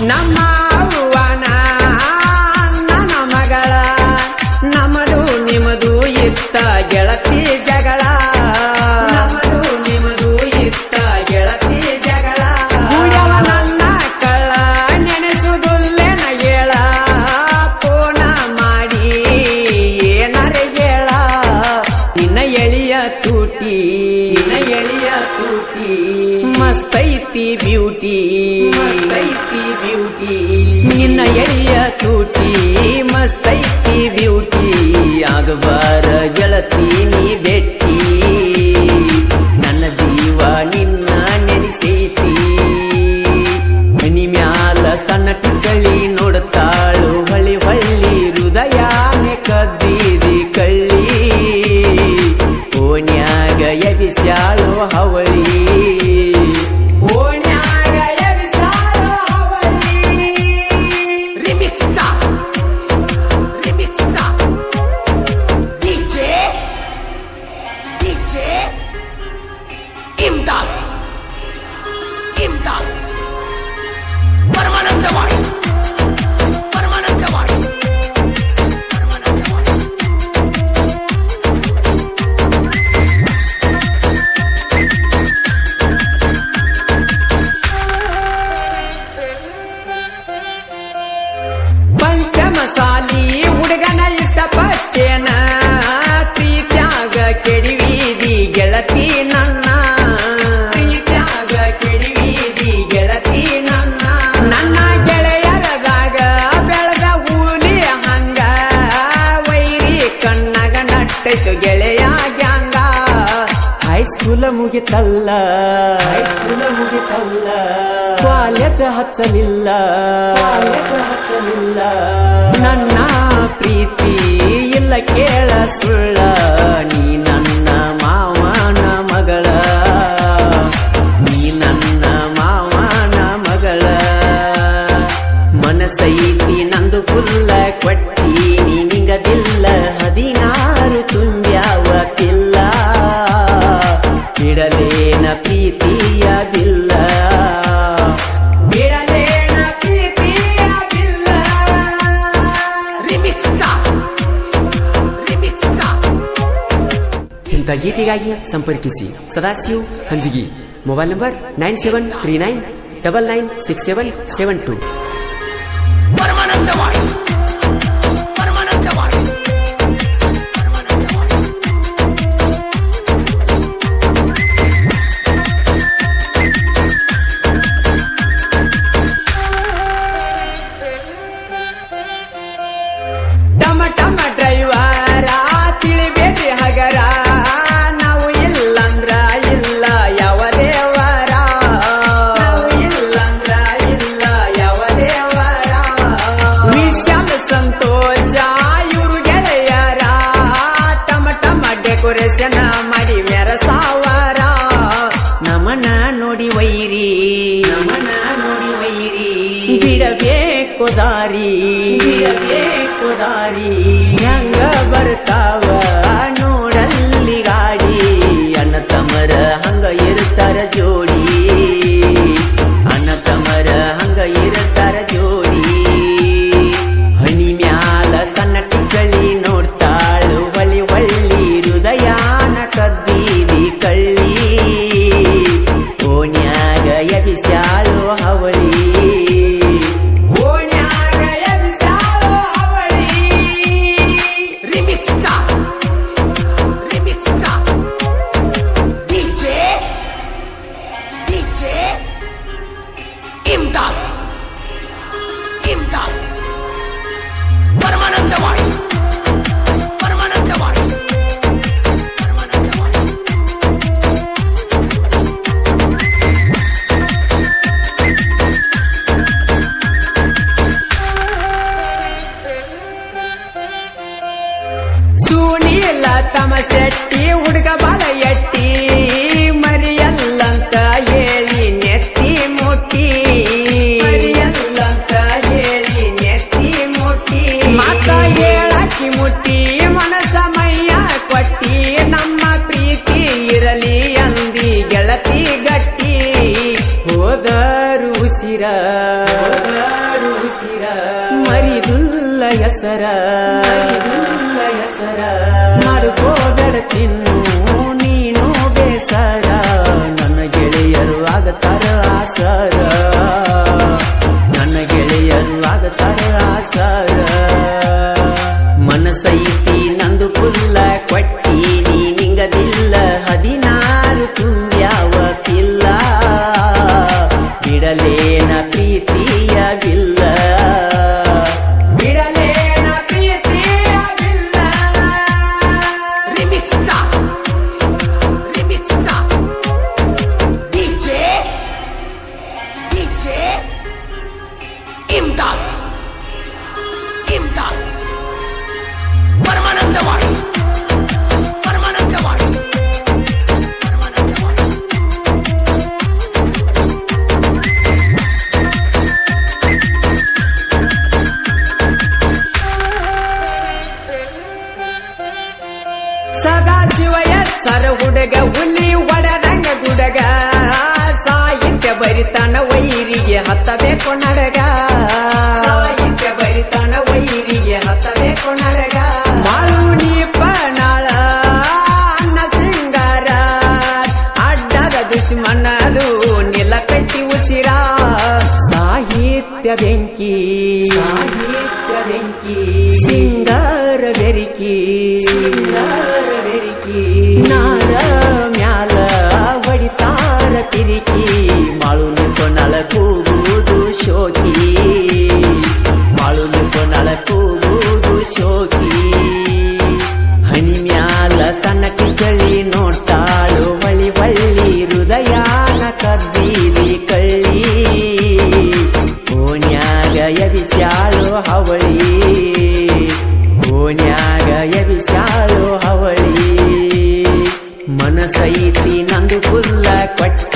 Namah. ಮಸ್ತಿ beauty ಮಸ್ತೈತಿ beauty ನಿನ್ನ ಎಳೆಯ ತೂಟಿ ಮಸ್ತೈತಿ ಬ್ಯೂಟಿ ಆಗಬಾರ ಗೆಳತಿ ನೀ ಬೆಟ್ಟ ಹೈಸ್ಕೂಲ ಮುಗಿತಲ್ಲ ಹೈಸ್ಕೂಲ ಮುಗಿತಲ್ಲ ಬಾಲ್ಯದ ಹಚ್ಚಲಿಲ್ಲ. ಬಾಲ್ಯದ ಹಚ್ಚಲಿಲ್ಲ. ನನ್ನ ಪ್ರೀತಿ ಇಲ್ಲ ಕೇಳ ಸುಳ್ಳ. ಸೇವೆಗಾಗಿ ಸಂಪರ್ಕಿಸಿ Sadashiv Hanjigi. Mobile number nine seven three nine double nine six seven seven two. ಬಿಡಬೇಕು ದಾರಿ ಬಿಡಬೇಕು ದಾರಿ. ಹೆಂಗ ಬರ್ತಾವ? ನೋಡಲ್ಲಿ ಗಾಡಿ ಅಣ್ಣ ತಮ್ಮರ ಹಂಗ ಲತಮ ಶೆಟ್ಟಿ, ಹುಡುಗ ಬಾಲ ಎಟ್ಟಿ. ಮರಿಯಲ್ಲಂತ ಹೇಳಿ ನೆತ್ತಿ ಮುಟ್ಟಿ. ಮರಿಯಲ್ಲಂತ ಹೇಳಿ ನೆತ್ತಿ ಮುಟ್ಟಿ. ಮಾತ ಹೇಳಕ್ಕಿ ಮುಟ್ಟಿ, ಮನಸ ಮೈಯ ಕೊಟ್ಟಿ. ನಮ್ಮ ಪ್ರೀತಿ ಇರಲಿ ಅಂದಿ ಗೆಳತಿ ಗಟ್ಟಿ. ಹೋದರು ಉಸಿರ ಹೋದರು ಉಸಿರ. ಮರಿದುಲ್ಲ ಹೆಸರ ಕೊಂಡಗ ಸಾಯಿಗೆ ಬೈತಾನ ವೈರಿಗೆ ಹತ್ತವೇ ಕೊಂಡಗ ಮಾಳು ನೀಪ ಅನ್ನ ಸಿಂಗಾರ ಅಡ್ಡದ ದುಶ್ಮನದು ನಿಲಕೈತಿ ಉಸಿರ ಸಾಹಿತ್ಯ ಬೆಂಕಿ ಸಾಹಿತ್ಯ ಬೆಂಕಿ ಸಿಂಗಾರ ಬೆರಿಕಿ ಮನಸೈತಿ ನಂದು ಫುಲ್ಲ ಕೊಟ್ಟ